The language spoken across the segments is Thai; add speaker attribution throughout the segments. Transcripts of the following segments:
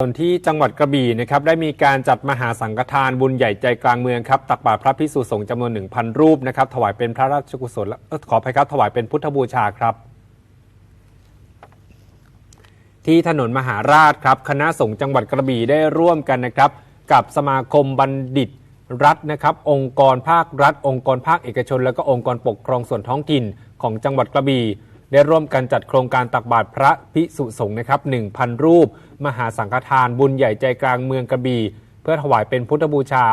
Speaker 1: ส่วนที่จังหวัดกระบี่นะครับได้มีการจัดมหาสังฆทานบุญใหญ่ใจกลางเมืองครับตักบาตรพระพิสุสงฆ์จำนวน 1,000 รูปนะครับถวายเป็นพระราชกุศลขออภัยครับถวายเป็นพุทธบูชาครับ ที่ถนนมหาราชครับคณะสงฆ์จังหวัดกระบี่ได้ร่วมกันนะครับ กับสมาคมบัณฑิตรัฐนะครับ องค์กรภาครัฐ องค์กรภาคเอกชน และก็องค์กรปกครองส่วนท้องถิ่นของจังหวัดกระบี่ ได้ร่วมกันจัดโครงการตักบาตรพระพิสุสงฆ์นะครับ 1,000 รูป มหาสังฆทานบุญใหญ่ใจกลางเมืองกระบี่ เพื่อถวายเป็นพุทธบูชา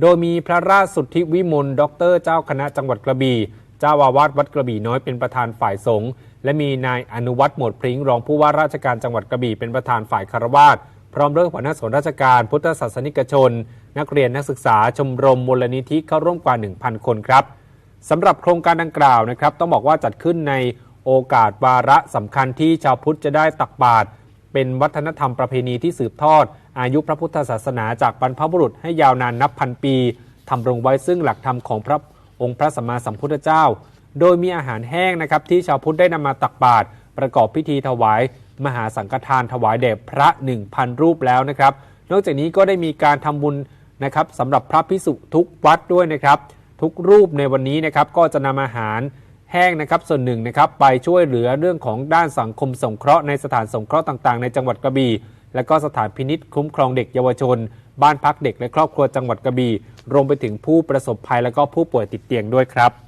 Speaker 1: โดยมีพระราชสุทธิวิมลด็อกเตอร์เจ้าคณะจังหวัดกระบี่ เจ้าอาวาสวัดกระบี่น้อยเป็นประธานฝ่ายสงฆ์ และมีนายอนุวัฒน์หมวดพริ้งรองผู้ว่าราชการจังหวัดกระบี่เป็นประธานฝ่ายคารวาสพร้อมด้วยหัวหน้าส่วนราชการพุทธศาสนิกชน นักเรียนนักศึกษาชมรมมูลนิธิเข้าร่วมกว่า 1,000 คนครับสำหรับโครงการดังกล่าวนะครับ ต้องบอกว่าจัดขึ้นใน โอกาสวาระสำคัญที่ชาวพุทธจะได้ตักบาตรเป็นวัฒนธรรมประเพณีที่สืบทอด อายุพระพุทธศาสนาจากบรรพบุรุษให้ยาวนานนับพันปีทำรงไว้ซึ่งหลักธรรมของพระองค์พระสัมมาสัมพุทธเจ้า โดยมีอาหารแห้งนะครับที่ชาวพุทธได้นำมาตักบาตรประกอบพิธีถวาย มหาสังฆทานถวายแด่พระ 1,000 รูปแล้วนะครับ นอกจากนี้ก็ได้มีการทำบุญนะครับสำหรับพระพิสุทุกวัดด้วยนะครับ ทุกรูปในวันนี้นะครับก็จะนำอาหาร ห้งนะครับส่วนหนึ่งนะครับไปช่วยเหลือเรื่องของด้านสังคมสงเคราะห์ในสถานสงเคราะห์ต่างๆ ในจังหวัดกระบี่และก็สถานพินิษคุ้มครองเด็กเยาวชน บ้านพักเด็กและครอบครัวจังหวัดกระบี่รวมไปถึงผู้ประสบภัยและก็ผู้ป่วยติดเตียงด้วยครับ